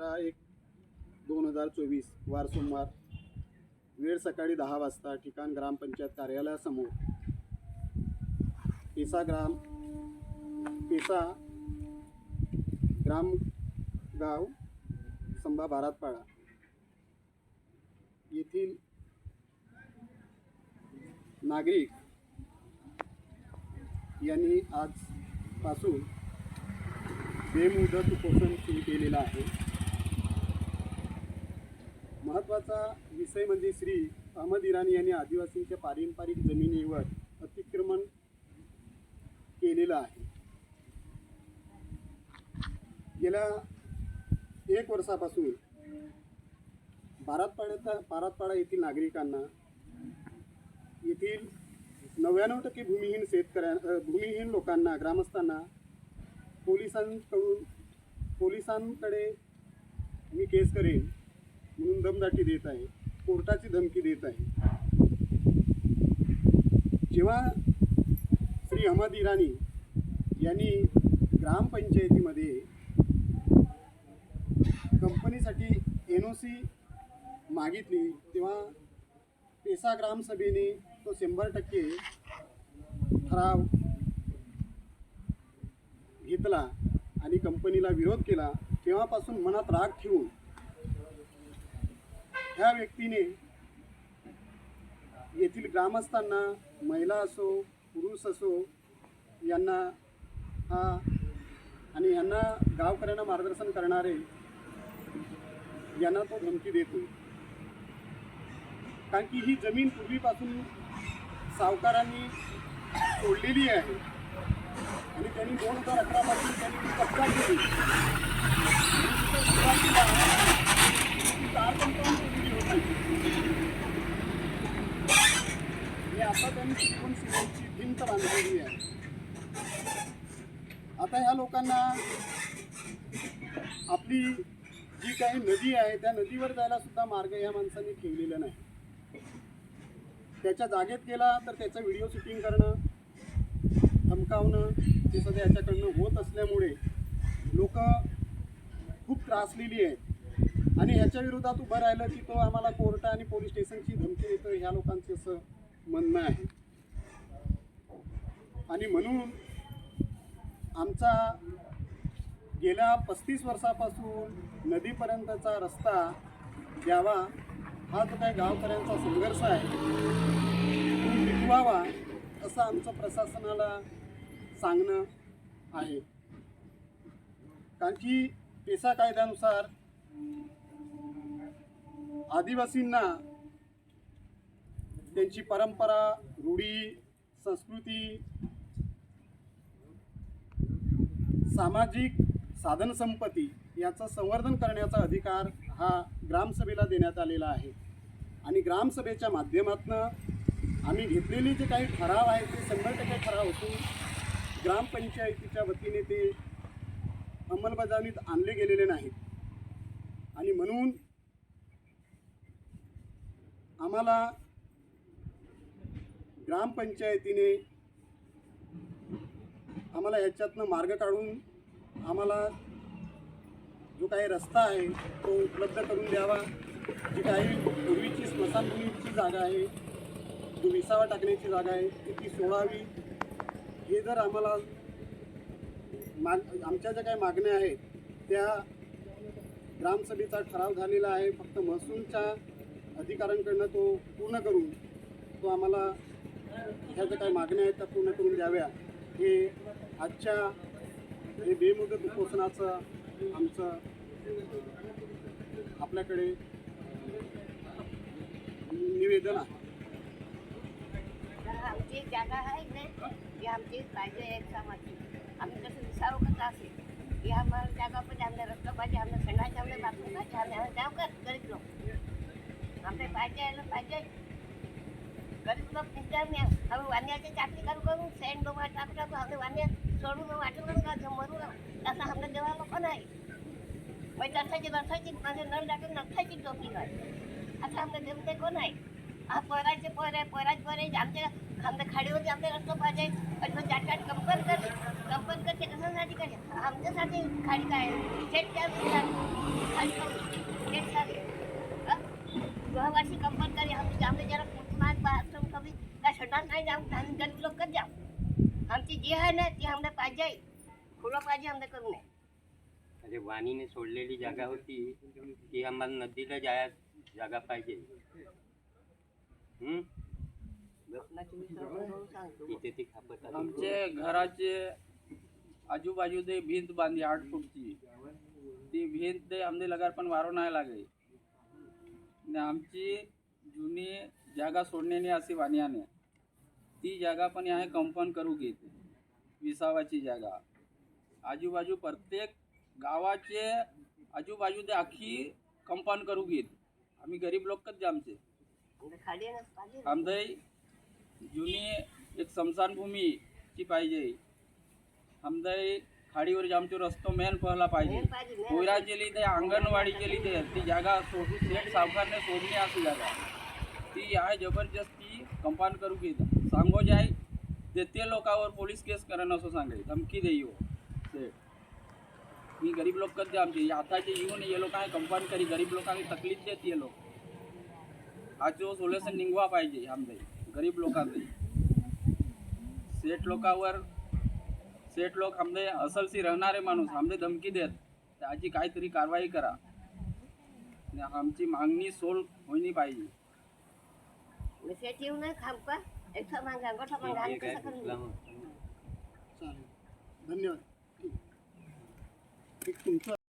सतरा एक दोन हजार चोवीस वार सोमवार वेळ सकाळी दहा वाजता ठिकाण ग्रामपंचायत कार्यालयासमोर. पेसा ग्राम पेसा ग्राम गाव संभा भारतपाडा येथील नागरिक यांनी आजपासून बेमुदत उपोषण सुरू केलेलं आहे. महत्त्वाचा विषय म्हणजे श्री अहमद इराणी यांनी आदिवासींच्या पारंपरिक जमिनीवर अतिक्रमण केलेलं आहे. गेल्या एक वर्षापासून भारतपाड्याचा भारतपाडा येथील नागरिकांना येथील नव्याण्णव टक्के भूमिहीन शेतकऱ्या भूमिहीन लोकांना ग्रामस्थांना पोलिसांकडून पोलिसांकडे मी केस करेन. म्हणून दमदाटी देत आहे. कोर्टाची धमकी देत आहे. जेव्हा श्री अहमद इराणी यांनी ग्रामपंचायतीमध्ये कंपनीसाठी एन ओ सी मागितली तेव्हा पेसा ग्रामसभेने तो शंभर टक्के ठराव घेतला आणि कंपनीला विरोध केला. तेव्हापासून मनात राग ठेवून ह्या व्यक्तीने येथील ग्रामस्थांना महिला असो पुरुष असो यांना हा आणि यांना गावकऱ्यांना मार्गदर्शन करणारे यांना तो धमकी देतो. कारण की ही जमीन पूर्वीपासून सावकारांनी सोडलेली आहे. आणि त्यांनी दोन हजार अकरापासून त्यांनी ती कब्जा केली आणि आता त्यांनी भिंत बांधलेली आहे. आता ह्या लोकांना आपली जी काही नदी आहे त्या नदीवर जायला सुद्धा मार्ग या माणसांनी ठेवलेला नाही. त्याच्या जागेत गेला तर त्याचं व्हिडिओ शूटिंग करणं धमकावणं हे सध्या याच्याकडनं होत असल्यामुळे लोक खूप त्रासलेली आहेत. आणि ह्याच्या विरोधात उभं राहिलं की तो आम्हाला कोर्ट आणि पोलीस स्टेशनची धमकी देतो ह्या लोकांचं असं म्हणणं आहे. आणि म्हणून आमचा गेल्या पस्तीस वर्षापासून नदीपर्यंतचा रस्ता द्यावा हा जो काही गावकऱ्यांचा संघर्ष आहे तो मिटवावा असं आमचं प्रशासनाला सांगणं आहे. कारण की पेसा कायद्यानुसार आदिवासींना त्यांची परंपरा रूढी संस्कृती सामाजिक साधनसंपत्ती याचं संवर्धन करण्याचा अधिकार हा ग्रामसभेला देण्यात आलेला आहे. आणि ग्रामसभेच्या माध्यमातून आम्ही घेतलेले जे काही ठराव आहेत ते शंभर टक्के ठराव असून ग्रामपंचायतीच्या वतीने ते अंमलबजावणीत आणले गेलेले नाहीत. आणि म्हणून आम्हाला ग्रामपंचायतीने आम्हाला ह्याच्यातनं मार्ग काढून आम्हाला जो काही रस्ता आहे तो उपलब्ध करून द्यावा. जी काही पूर्वीची स्मशानभूमीची जागा आहे जो विसावा टाकण्याची जागा आहे ती ती सोडावी. हे जर आम्हाला माग आमच्या ज्या काही मागण्या आहेत त्या ग्रामसभेचा ठराव झालेला आहे. फक्त महसूलच्या अधिकाऱ्यांकडनं तो पूर्ण करून तो आम्हाला ह्या ज्या काही मागण्या आहेत त्या पूर्ण करून द्याव्या हे आजच्या हे बेमुदत उपोषणाचं आमचं आपल्याकडे निवेदन आहे. आमची जागा आहे ना आमची पाहिजे एक समाजची. आम्ही तसं विसाव करता असेल. की आम्हाला जागा पण आमच्या रस्ता पाहिजे. आमच्या सणाच्या आमच्या बातमी पाहिजे. आम्ही आम्ही जाऊ करत गरीब लोक? आमचे पाहिजे यायला पाहिजे गरीब नाही आम्ही वांद्याची चाकरी करू करू सेंट डोमा टाकू आम्ही वांद्या सोडून वाटून का? मरू तसं आमच्या देवा लोक नाही पहिले नरसाची नरसाची म्हणजे नर टाकून नरसाची टोपी काय आता आमच्या देवते कोण आहे? हा पोराचे पोर आहे पोराचे पोर आहे. आमच्या आमच्या खाडीवर आमच्या रस्ता पाहिजे पण मग जाट कंपन करते कंपन करते कशासाठी करे आमच्यासाठी खाडी काय लोकांशी कंपन करी आम्ही आम्ही जरा कमी काय सटान नाही जाऊ गरीब लोक जाऊ आमची जी आहे ना ते आम्हाला पाहिजे खुलं पाहिजे आम्हाला करू वाणीने सोडलेली जागा होती ती आम्हाला नदीला जाया जागा पाहिजे हम्म? ती खापत आमचे घराचे आजूबाजू ते भिंत बांधली आठ फूटची ती भिंत ते आमने लगार पण वारो नाही लागेल आमची जुनी जागा सोडण्याने अशी वाण्याने ती जागा पण आहे कंपाऊंड करू घेत. विसावाची जागा. आजूबाजू प्रत्येक गावाचे आजूबाजू ते अख्खी कंपाऊंड करू घेत. आम्ही गरीब लोकच जे आमचे. आमदाई जुनी एक स्मशानभूमीची पाहिजे. आमदाई खाडीवर आमचे रस्तो मेन पहिला पाहिजे. मेन पाहिजे, मेन. कोयरा केली ते जागा सोड सेठ सावकारने सोडली अशी जागा. ती आहे जबरदस्ती कंपाऊंड करू की सांगो जाय ते ते लोकांवर पोलीस केस करणं असं सांगाय धमकी देई हो सेठ मी गरीब लोक कधी आमचे. आताचे येऊन ये लोकांना कंपाऊंड करी. गरीब लोकांना तकलीफ देत ये लोक. हा जो सोल्युशन निघवा पाहिजे आमदाई गरीब लोकांचे. सेठ लोकांवर सेठ लोक आमदे असलसी राहणारे माणूस आमदे धमकी देत. त्याची काहीतरी कारवाई करा. आमची मागणी सोल होईनी पाहिजे. येऊ नये मागा गोठा मागा कसं? चालेल. धन्यवाद. एक तुमचं